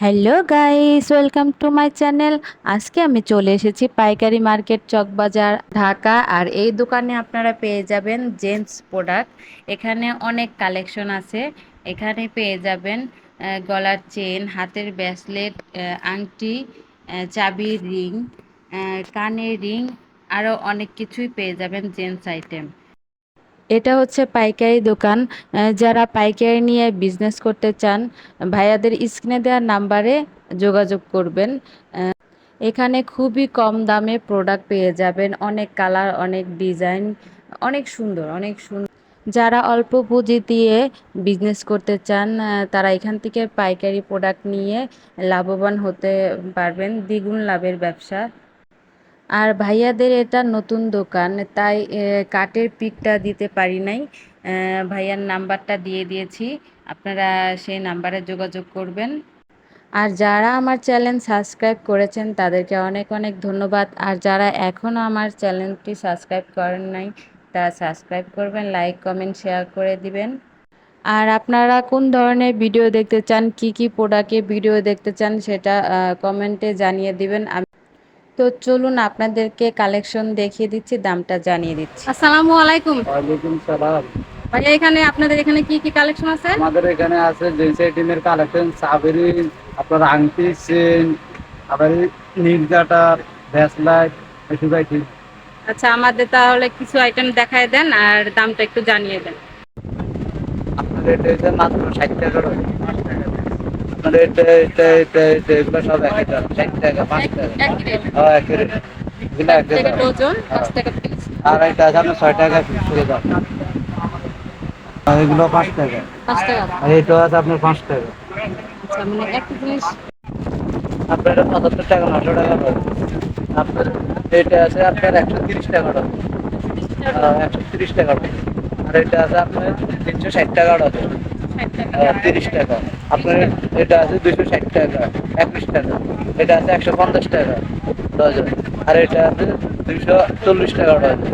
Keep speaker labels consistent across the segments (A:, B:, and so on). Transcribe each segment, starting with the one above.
A: Hello guys, welcome to my channel. আজকে আমি চলে এসেছি পাইকারি মার্কেট চকবাজার ঢাকা। আর এই দোকানে আপনারা পেয়ে যাবেন জেন্টস প্রোডাক্ট। এখানে অনেক কালেকশন আছে। এখানে পেয়ে যাবেন গলার চেন, হাতের ব্রেসলেট আংটি চাবির রিং কানের রিং আরও অনেক কিছুই পেয়ে যাবেন জেন্টস আইটেম। এটা হচ্ছে পাইকারি দোকান। যারা পাইকারি নিয়ে বিজনেস করতে চান, ভাইয়াদের স্ক্রিনে দেওয়ার নাম্বারে যোগাযোগ করবেন। এখানে খুবই কম দামে প্রোডাক্ট পেয়ে যাবেন। অনেক কালার অনেক ডিজাইন অনেক সুন্দর অনেক সুন্দর। যারা অল্প পুঁজি দিয়ে বিজনেস করতে চান তারা এখান থেকে পাইকারি প্রোডাক্ট নিয়ে লাভবান হতে পারবেন। দ্বিগুণ লাভের ব্যবসা। আর ভাইয়াদের এটা নতুন দোকান, তাই কার্ডের পিকটা দিতে পারি নাই। ভাইয়ার নাম্বারটা দিয়ে দিয়েছি, আপনারা সেই নাম্বারে যোগাযোগ করবেন। আর যারা আমার চ্যানেল সাবস্ক্রাইব করেছেন, তাদেরকে অনেক অনেক ধন্যবাদ। আর যারা এখনও আমার চ্যানেলটি সাবস্ক্রাইব করেন নাই, তারা সাবস্ক্রাইব করবেন, লাইক, কমেন্ট, শেয়ার করে দিবেন। আর আপনারা কোন ধরনের ভিডিও দেখতে চান, কি কি প্রোডাক্টের ভিডিও দেখতে চান, সেটা কমেন্টে জানিয়ে দিবেন। তো চলুন আপনাদেরকে কালেকশন দেখিয়ে দিচ্ছি দামটা জানিয়ে দিচ্ছি।
B: আসসালামু আলাইকুম।
C: ওয়ালাইকুম সালাম।
B: ভাইয়া এখানে আপনাদের এখানে কি কি কালেকশন আছে?
C: আমাদের এখানে আছে জিন্স আইটেমের কালেকশন সাবেরি আপনার আংটি চেন আবার নীল ব্যাসলাইট এসব আইটেম।
B: আচ্ছা আমাদের তাহলে কিছু আইটেম দেখায় দেন আর দামটা একটু জানিয়ে দেন।
C: আপনাদের এটা হচ্ছে মাত্র ষাট টাকা। আপনার এটা এটা এটা এটা এগুলো সব এক টাকা ষাট টাকা পাঁচ টাকা
B: এক
C: হ্যাঁ এক রেট। এগুলো এক
B: টাকা ডজন পাঁচ টাকা পিস
C: আর এটা আছে আপনার ছয় টাকা পিস করে দাম আর এগুলো পাঁচ টাকা।
B: পাঁচ টাকা।
C: আর এটা আছে আপনার পাঁচ টাকা।
B: আচ্ছা মানে একটা জিনিস
C: আপনার পঁচাত্তর টাকা নশো টাকা পাবেন আপনার এটা আছে আপনার একশো তিরিশ টাকা একশো তিরিশ টাকা। ডজন আর এটা আছে আপনার তিনশো ষাট টাকা ডজন তিরিশ টাকা। আপনার এটা আছে দুশো ষাট টাকা একুশ টাকা। এটা আছে একশো পঞ্চাশ টাকা ডজন আর এটা আছে দুইশো চল্লিশ টাকা ডজন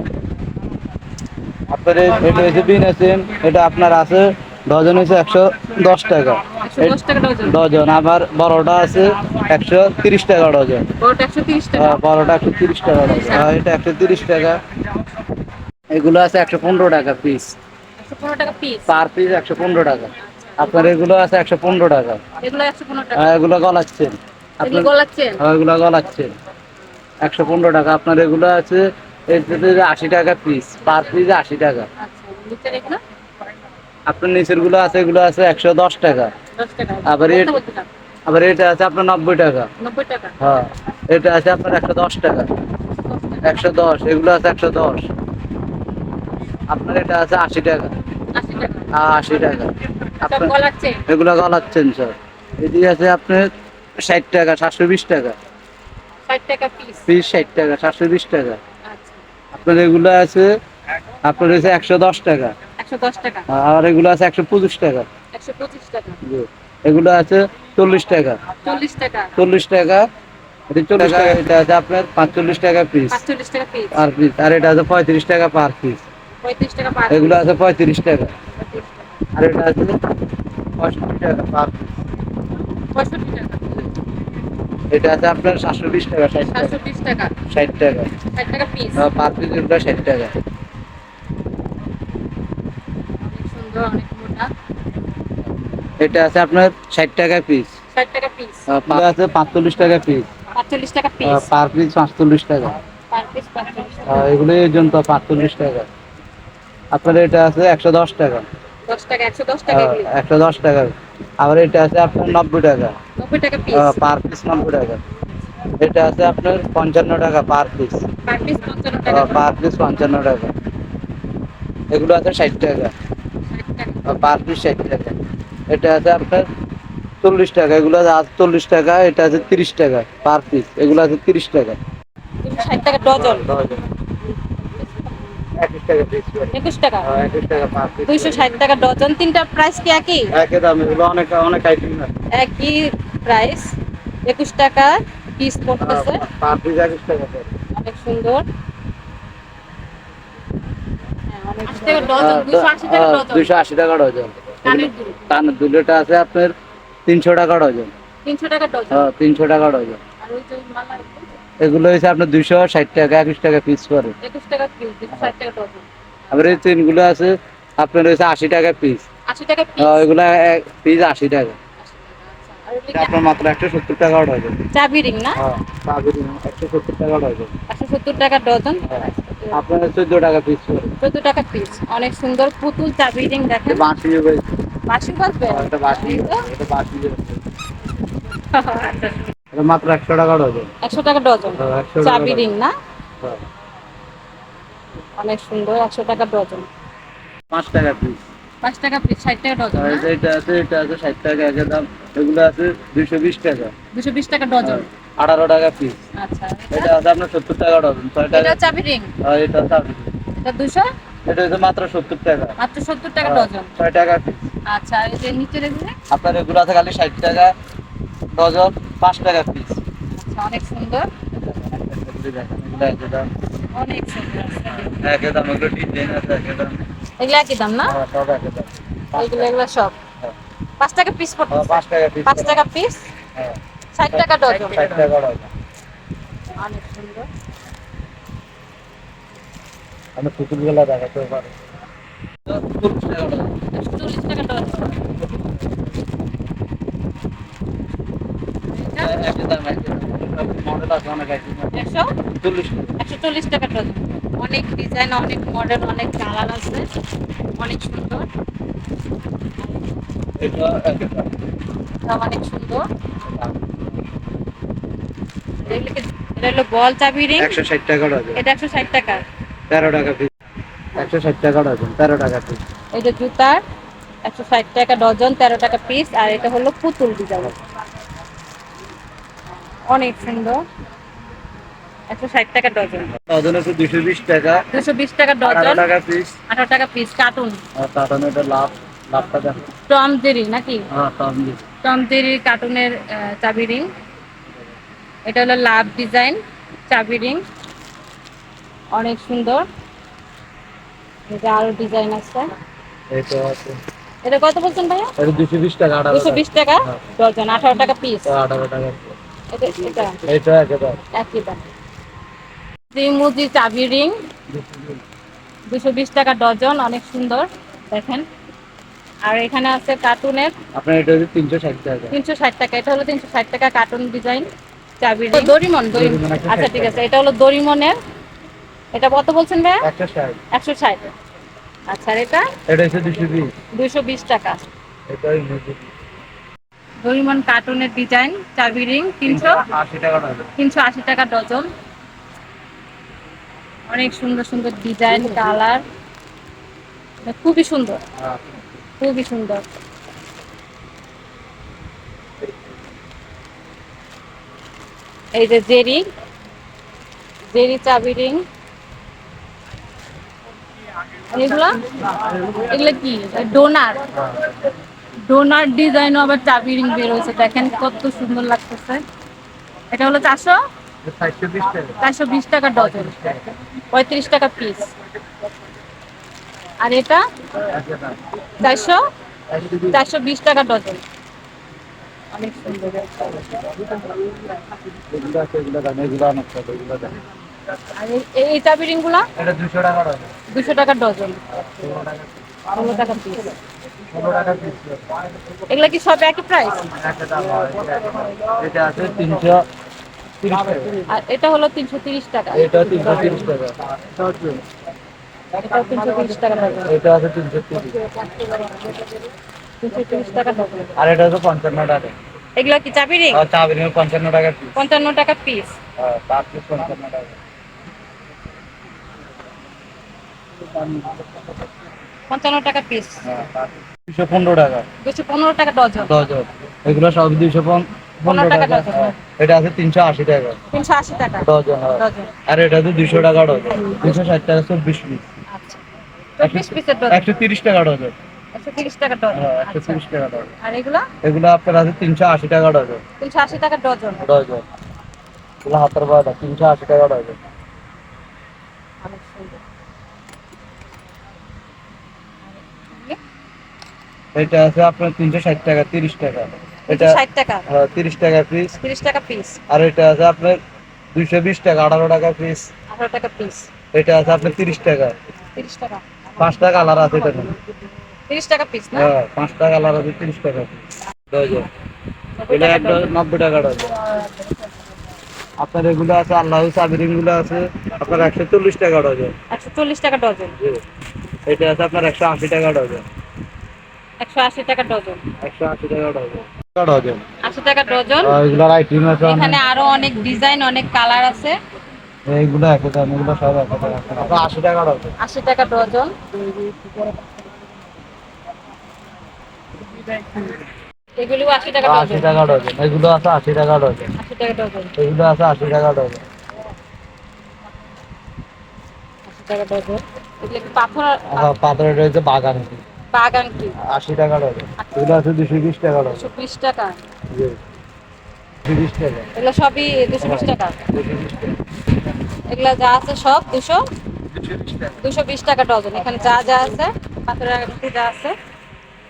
C: আপনার এটা বিন আছে এটা আপনার আছে ডজন হচ্ছে একশো দশ টাকা।
B: দশ ডজন
C: আবার বড়টা আছে একশো তিরিশ টাকা ডজন
B: বড়টা একশো তিরিশ টাকা।
C: টাকা ডজন এটা একশো তিরিশ টাকা। এগুলো আছে একশো পনেরো টাকা পিস। পার পিস একশো পনেরো টাকা। আপনার এগুলো আছে একশো পনেরো টাকা।
B: এগুলো টাকা।
C: আর এগুলো গলাচ্ছেন?
B: এগুলো গলাচ্ছেন।
C: একশো পনেরো টাকা। আপনার এগুলো আছে আশি টাকা পিস পার পিস আশি টাকা।
B: আচ্ছা
C: আপনার নিচেরগুলো আছে এগুলো আছে একশো দশ টাকা। আবার। আবার এটা আছে আপনার নব্বই টাকা।
B: নব্বই টাকা।
C: হ্যাঁ এটা আছে আপনার একশো দশ টাকা। একশো দশ এগুলো আছে একশো দশ। আপনার এটা আছে আশি টাকা।
B: আশি টাকা।
C: আ- আশি টাকা এগুলো গলাচ্ছেন স্যার। এটি আছে আপনার ষাট টাকা সাতশো বিশ টাকা।
B: পিস
C: ষাট টাকা সাতশো বিশ টাকা।
B: আচ্ছা।
C: আপনার এগুলো আছে আপনার হচ্ছে একশো দশ টাকা। আর এগুলো আছে একশো পঁচিশ টাকা। এগুলো আছে চল্লিশ টাকা।
B: চল্লিশ টাকা?
C: এটা চল্লিশ টাকা এটা আছে আপনার পাঁচচল্লিশ টাকা পিস
B: টাকা পিস
C: পার পিস আর এটা আছে পঁয়ত্রিশ টাকা পার পিস এগুলো আছে পঁয়ত্রিশ টাকা। আর এটা আছে পঁয়ষট্টি টাকা পার
B: পঁয়ষট্টি টাকা।
C: এটা আছে আপনার সাতশো বিশ টাকা ষাট টাকা।
B: সাতশো বিশ টাকা।
C: ষাট টাকা।
B: ষাট টাকা পিস
C: পার পিস এগুলো ষাট টাকা।
B: সুন্দর অনেক মোটা।
C: এটা আছে আপনার ষাট টাকা পিস
B: ষাট টাকা পিস
C: আছে পাঁচচল্লিশ টাকা পিস
B: পাঁচচল্লিশ টাকা পিস
C: পার পিস পাঁচচল্লিশ টাকা।
B: পার পিস পাঁচচল্লিশ টাকা।
C: এগুলো এর জন্য পাঁচচল্লিশ টাকা। আপনার এটা আছে একশো দশ টাকা।
B: টাকা একশো দশ টাকা
C: আবার এটা আছে আপনার নব্বই টাকা।
B: নব্বই টাকা পিস
C: পার পিস নব্বই টাকা। এটা আছে আপনার পঞ্চান্ন টাকা পার পিস
B: পার পিস পঞ্চান্ন টাকা।
C: পার পিস পঞ্চান্ন টাকা। এগুলো আছে ষাট টাকা। পার পিস ষাট টাকা। এটা আছে আপনার চল্লিশ টাকা। এগুলো আছে চল্লিশ টাকা এটা আছে তিরিশ টাকা পার পিস এগুলো আছে তিরিশ টাকা।
B: ষাট টাকা ডজন।
C: একুশ টাকা পিস
B: একুশ টাকা?
C: একুশ টাকা পার পিস
B: দুইশো ষাট টাকা ডজন তিনটার প্রাইস কি একই?
C: একই দাম এগুলো অনেক অনেক আইটেম
B: একই প্রাইস একুশ টাকা পিস পড়তেছে।
C: পার পিস একুশ টাকা
B: অনেক সুন্দর। হ্যাঁ, দুশো আশি টাকা ডজন
C: দুশো আশি টাকা ডজন
B: কানের
C: আছে আপনার তিনশো টাকা ডজন
B: তিনশো টাকা ডজন
C: হ্যাঁ তিনশো টাকা ডজন
B: আর ওই যে মালা
C: এগুলো হচ্ছে আপনার দুইশো ষাট টাকা একুশ টাকা পিস করে।
B: একুশ টাকা পিস দুশো ষাট টাকা ডজন
C: আবার এই চেনগুলো আছে আপনার হচ্ছে আশি টাকা পিস
B: টাকা পিস
C: এগুলো পিস আশি টাকা। এটা আপনার মাত্র একশো সত্তর টাকা ডজন
B: চাবি রিং না?
C: হ্যাঁ একশো সত্তর টাকা ডজন
B: একশো সত্তর টাকা ডজন
C: হ্যাঁ। আপনার চোদ্দ টাকা পিস করে।
B: চোদ্দ টাকা পিস অনেক সুন্দর পুতুল চাবি রিং দেখেন।
C: বাঁশি
B: বাসি বাজবে
C: এটা বাঁশি এটা বাঁশি এটা মাত্র একশো টাকা ডজন।
B: একশো টাকা ডজন।
C: হ্যাঁ, একশো
B: চাবি রিং না?
C: হ্যাঁ,
B: অনেক সুন্দর একশো টাকা ডজন।
C: পাঁচ টাকা পিস
B: পাঁচ টাকা পিস ষাট টাকা ডজন
C: এটা আছে এটা আছে ষাট টাকা একের দাম। এগুলো আছে দুইশো বিশ টাকা।
B: দুশো বিশ টাকা ডজন।
C: আঠারো টাকা পিস
B: আচ্ছা।
C: এটা আছে আপনার সত্তর টাকা ডজন ছয় টাকা।
B: এটা চাবি রিং?
C: আর এটা চাবি
B: এটা দুশো
C: এটা হচ্ছে মাত্র সত্তর টাকা।
B: মাত্র সত্তর টাকা
C: হ্যাঁ,
B: ডজন।
C: ছয় টাকা পিস
B: আচ্ছা আর এই যে নিচের এগুলো?
C: আপনার এগুলো আছে খালি ষাট টাকা ডজন পাঁচ টাকা পিস
B: আচ্ছা অনেক সুন্দর। অনেক সুন্দর
C: একই দাম এগুলো ডিজাইন আছে একই দাম
B: এগুলো একই দাম না?
C: হ্যাঁ, সব একই দাম।
B: এগুলো এগুলো সব?
C: হ্যাঁ।
B: পাঁচ টাকা পিস
C: হ্যাঁ, পাঁচ টাকা পিস
B: পাঁচ টাকা পিস ষাট টাকা ডজন।
C: ষাট টাকা ডজন।
B: অনেক সুন্দর।
C: আমি পুতুলগুলো দেখাতে পারি চল্লিশ টাকা ডজন
B: একশো চল্লিশ টাকা ডজন এটা
C: একই দাম একই দাম মডেল আছে অনেক একই দাম
B: একশো?
C: চল্লিশ টাকা।
B: ডজন। অনেক ডিজাইন অনেক মডেল অনেক কালার আছে। অনেক সুন্দর। অনেক সুন্দর। এটা হলো বল চাবি রিং
C: একশো ষাট টাকা ডজন।
B: এটা একশো ষাট টাকা।
C: তেরো টাকা পিস একশো ষাট টাকা ডজন তেরো টাকা পিস
B: এই যে জুতার একশো ষাট টাকা ডজন তেরো টাকা পিস আর এটা হলো পুতুল ডিজাইন অনেক সুন্দর। একশো ষাট টাকা ডজন।
C: দুশো বিশ টাকা।
B: দুশো বিশ টাকা
C: আঠারো টাকা পিস
B: আঠারো টাকা পিস কার্টুন
C: আর এটা লাভ লাভটা দেখো।
B: টম জেরি নাকি?
C: হ্যাঁ
B: টম কার্টুনের আহ, চাবি রিং এটা হলো লাভ ডিজাইন চাবি রিং অনেক সুন্দর। এটা আরও ডিজাইন আছে।
C: এটা আছে।
B: এটা কত বলছেন ভাইয়া?
C: এটা দুশো বিশ টাকা আঠারো
B: দুশো বিশ টাকা
C: হ্যাঁ।
B: ডজন আঠারো টাকা পিস
C: টাকা আঠারো টাকা।
B: এটা এটা।
C: এটা একেবারে।
B: ত্রিমুজি চাবি রিং। দুশো বিশ টাকা ডজন অনেক সুন্দর দেখেন। আর এখানে আছে কার্টুনের।
C: আপনার এটা হচ্ছে তিনশো ষাট টাকা।
B: তিনশো ষাট টাকা। এটা হলো তিনশো ষাট টাকা কার্টুন ডিজাইন চাবি রিং। দরিমন আচ্ছা ঠিক আছে। এটা হলো দরিমনের এটা কত বলছেন ভাইয়া?
C: একশো ষাট।
B: আচ্ছা এটা?
C: এটা হচ্ছে দুশো বিশ।
B: দুশো বিশ টাকা।
C: এটা
B: দরিমন কার্টুনের ডিজাইন চাবি রিং তিনশো তিনশো আশি টাকা ডজন। অনেক সুন্দর সুন্দর ডিজাইন কালার। খুবই সুন্দর।
C: হ্যাঁ।
B: খুবই সুন্দর। এই যে জেরি জেরি চাবি রিং। এগুলা? এগুলো কি? ডোনার। ডোনার ডিজাইনও আবার চাবি রিং বের হয়েছে। দেখেন কত সুন্দর লাগতেছে। এটা হলো চারশো?
C: চারশো বিশ টাকা
B: ডজন। পঁয়ত্রিশ টাকা পিস আর এটা? চারশো? চারশো বিশ টাকা ডজন। অনেক সুন্দর। আর এই- চাবি রিংগুলা?
C: দুশো টাকা ডজন। ষোলো টাকা
B: পিস এগুলা কি সব একই প্রাইস
C: হয়, এটা আছে তিনশো
B: আর এটা হলো তিনশো তিরিশ টাকা।
C: এটা তিনশো তিরিশ টাকা।
B: এটাও তিনশো তিরিশ টাকা
C: এটা আছে তিনশো তিরিশ।
B: তিনশো তিরিশ টাকা
C: আর এটা হচ্ছে পঞ্চান্ন টাকা।
B: এগুলা কি চাবি রিং
C: আর চাবি নিয়ে পঞ্চান্ন টাকা পিস
B: পঞ্চান্ন টাকা পিস
C: পাঁচ পিস পঞ্চান্ন টাকা।
B: পঞ্চান্ন টাকা পিস
C: দুশো পনেরো টাকা।
B: দুশো পনেরো টাকা ডজন।
C: ডজন। এগুলো সব দুইশো পনেরো
B: টাকা ডজন।
C: এটা আছে তিনশো আশি টাকা।
B: তিনশো আশি টাকা।
C: ডজন। আর এটা হচ্ছে দুশো টাকা ডজন। দুশো ষাট টাকা চব্বিশ পিস।
B: আচ্ছা।
C: একশো তিরিশ টাকা ডজন।
B: একশো তিরিশ টাকা ডজন।
C: একশো টাকা ডজন।
B: এগুলো?
C: আপনার আছে তিনশো আশি টাকা ডজন।
B: তিনশো আশি টাকা ডজন।
C: ডজন। এগুলো হাতের বাড়া তিনশো আশি টাকা ডজন
B: অনেক সুন্দর
C: এটা আছে আপনার তিনশো ষাট টাকা তিরিশ টাকা।
B: ষাট টাকা।
C: তিরিশ টাকা পিস
B: তিরিশ টাকা পিস
C: আর এটা আছে আপনার দুইশো বিশ টাকা আঠারো টাকা পিস
B: আঠারো টাকা পিস
C: এটা আছে আপনার তিরিশ টাকা।
B: তিরিশ টাকা।
C: পাঁচটা কালার আছে এটা
B: তিরিশ টাকা পিস না?
C: হ্যাঁ পাঁচটা কালার আছে তিরিশ টাকা এটা এক ডজন নব্বই টাকা আপনার এগুলো আছে আল্লাহ সাবিরিংগুলো আছে আপনার একশো চল্লিশ টাকা ডজন
B: একশো চল্লিশ টাকা ডজন
C: এটা আছে আপনার একশো আশি টাকা ডজন
B: একশো আশি টাকা ডজন
C: একশো আশি টাকা ডজন ডজন
B: আশি টাকা ডজন
C: এগুলোর আইটেম আছে
B: এখানে আরও অনেক ডিজাইন অনেক কালার আছে
C: এইগুলো একশো দাম এগুলো সব আশি টাকা ডজন
B: আশি টাকা ডজন এগুলো আশি টাকা
C: আশি টাকা ডজন এগুলো আছে আশি টাকা ডজন
B: আশি টাকা ডজন
C: এগুলো আছে আশি টাকা ডজন
B: আশি টাকা ডজন এগুলো পাথর
C: পাথরের রয়েছে বাগান
B: বাগান কি?
C: আশি টাকা ডজন এগুলো আছে দুশো বিশ টাকা ডজন
B: দুশো বিশ টাকা?
C: জি। তিরিশ টাকা।
B: এগুলো সবই দুশো বিশ টাকা?
C: দুশো বিশ টাকা।
B: এগুলো যা আছে সব দুশো?
C: দুশো বিশ টাকা।
B: ডজন। এখানে যা যা আছে পাথরের আংটি যা আছে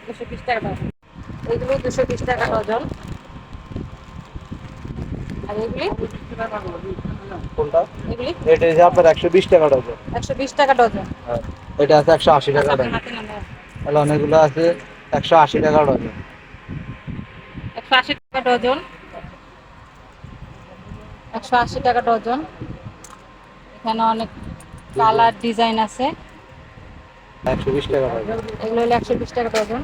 B: দুশো বিশ টাকা ডজন। এগুলো দুশো বিশ টাকা ডজন। আর এগুলি?
C: কোনটা?
B: এগুলি?
C: এটা আপনার একশো বিশ টাকা ডজন।
B: একশো বিশ টাকা ডজন।
C: হ্যাঁ। এটা আছে একশো আশি টাকা
B: আচ্ছা,
C: ডজন। তাহলে অনেকগুলো আছে একশো আশি টাকা ডজন।
B: একশো আশি টাকা ডজন। একশো আশি টাকা ডজন। এখানে অনেক কালার ডিজাইন আছে।
C: একশো বিশ টাকা ডজন।
B: এগুলো হলো একশো বিশ টাকা ডজন।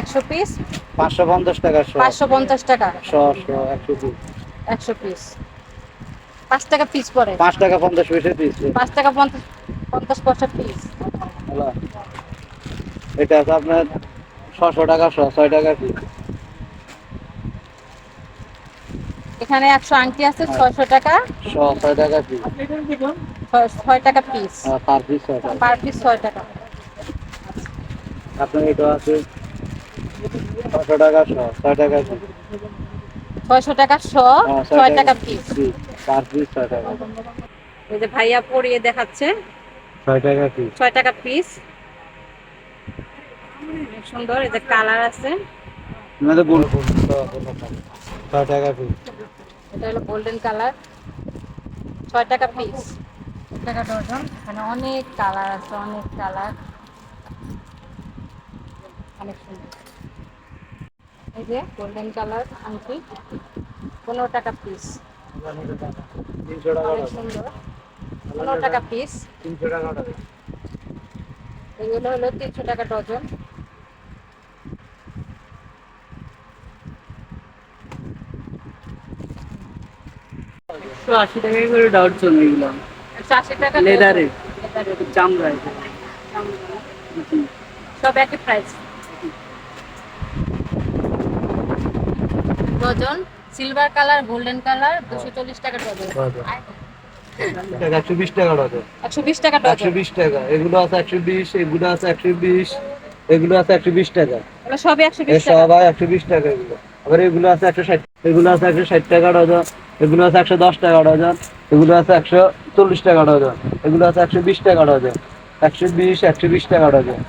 B: একশো পিস?
C: পাঁচশো পঞ্চাশ টাকা
B: পাঁচশো পঞ্চাশ টাকা।
C: একশো পিস।
B: একশো পিস। পাঁচ টাকা পিস পড়ে
C: পাঁচ টাকা পঞ্চাশ পয়সা পিস।
B: পাঁচ টাকা পঞ্চাশ পঞ্চাশ পয়সা পিস।
C: এটা আছে আপনার ছশো টাকা ছয় টাকা পিস
B: এখানে একশো আংটি আছে ছয়শো টাকা।
C: ছয় টাকা পিস
B: ছয়- টাকা পিস
C: পার পিস ছয় টাকা।
B: পার পিস ছয় টাকা।
C: আপনার এটা আছে ছশো টাকা ছয় টাকা পিস
B: ছয়শো টাকা শ
C: হ্যাঁ,
B: ছয় টাকা পিস
C: পার পিস ছয় টাকা।
B: এই যে ভাইয়া পরিয়ে দেখাচ্ছে।
C: ছয় টাকা পিস
B: ছয় টাকা পিস সুন্দর এই যে কালার আছে।
C: মানে ছয় টাকা পিস
B: এটা হলো গোল্ডেন কালার ছয় টাকা পিস টাকা ডজন এখানে অনেক কালার আছে অনেক কালার অনেক সুন্দর। এই যে গোল্ডেন কালার আংটি। পনেরো টাকা পিস অনেক সুন্দর। পনেরো টাকা পিস এগুলো হলো তিনশো টাকা ডজন।
D: একশো আশি টাকা করে ডাউট এগুলো।
B: একশো আশি টাকা
D: লেদারে
B: লেদারে
D: চামড়ায়
B: সব একই price dozen. Silver colour golden colour দুশো চল্লিশ টাকা ডজন।
C: একশো বিশ টাকা ডজন।
B: একশো বিশ টাকা
C: একশো বিশ টাকা। এগুলো আছে একশো বিশ এগুলো আছে একশো বিশ এগুলো আছে একশো বিশ টাকা।
B: এগুলো একশো বিশ
C: সবাই একশো বিশ টাকা এগুলো। আবার এগুলো আছে একশো ষাট এগুলো আছে একশো ষাট টাকা ডজন। এগুলো আছে একশো দশ টাকা ডজন। এগুলো আছে একশো চল্লিশ টাকা ডজন। এগুলো আছে একশো বিশ টাকা ডজন। একশো বিশ একশো বিশ টাকা ডজন।